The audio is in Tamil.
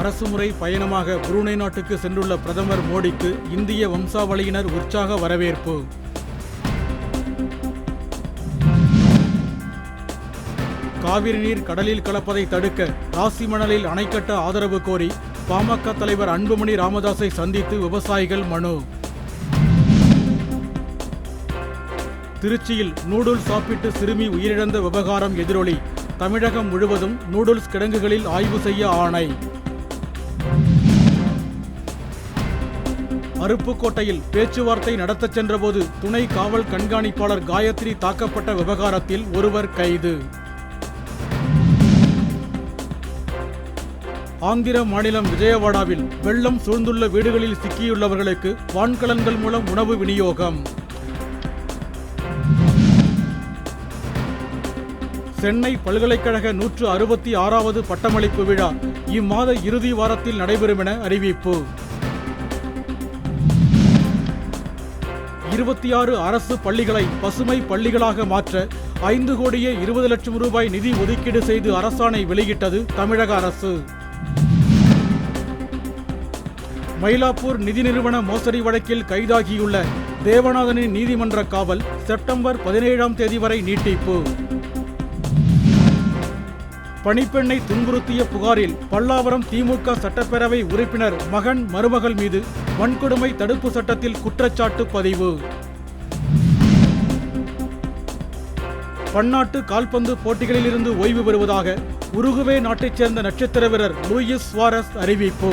அரசுமுறை பயணமாக புரூனை நாட்டுக்கு சென்றுள்ள பிரதமர் மோடிக்கு இந்திய வம்சாவளியினர் உற்சாக வரவேற்பு. காவிரி நீர் கடலில் கலப்பதை தடுக்க ராசி மணலில் அணை கட்ட ஆதரவு கோரி பாமக தலைவர் அன்புமணி ராமதாஸை சந்தித்து விவசாயிகள் மனு. திருச்சியில் நூடுல் சாப்பிட்டு சிறுமி உயிரிழந்த விவகாரம் எதிரொலி. தமிழகம் முழுவதும் நூடுல்ஸ் கிடங்குகளில் ஆய்வு செய்ய ஆணை. அருப்புக்கோட்டையில் பேச்சுவார்த்தை நடத்தச் சென்றபோது துணை காவல் கண்காணிப்பாளர் காயத்ரி தாக்கப்பட்ட விவகாரத்தில் ஒருவர் கைது. ஆந்திர மாநிலம் விஜயவாடாவில் வெள்ளம் சூழ்ந்துள்ள வீடுகளில் சிக்கியுள்ளவர்களுக்கு வான்கலன்கள் மூலம் உணவு விநியோகம். சென்னை பல்கலைக்கழக நூற்று அறுபத்தி ஆறாவது பட்டமளிப்பு விழா இம்மாத இறுதி வாரத்தில் நடைபெறும் என அறிவிப்பு. இருபத்தி ஆறு அரசு பள்ளிகளை பசுமை பள்ளிகளாக மாற்ற ஐந்து கோடியே இருபது லட்சம் ரூபாய் நிதி ஒதுக்கீடு செய்து அரசாணை வெளியிட்டது தமிழக அரசு. மயிலாப்பூர் நிதி நிறுவன மோசடி வழக்கில் கைதாகியுள்ள தேவநாதனின் நீதிமன்ற காவல் செப்டம்பர் பதினேழாம் தேதி வரை நீட்டிப்பு. பணிப்பெண்ணை துன்புறுத்திய புகாரில் பல்லாவரம் திமுக சட்டப்பேரவை உறுப்பினர் மகன் மருமகள் மீது வன்கொடுமை தடுப்பு சட்டத்தில் குற்றச்சாட்டு பதிவு. பன்னாட்டு கால்பந்து போட்டிகளிலிருந்து ஓய்வு பெறுவதாக உருகுவே நாட்டைச் சேர்ந்த நட்சத்திர வீரர் லூயிஸ் சுவாரஸ் அறிவிப்பு.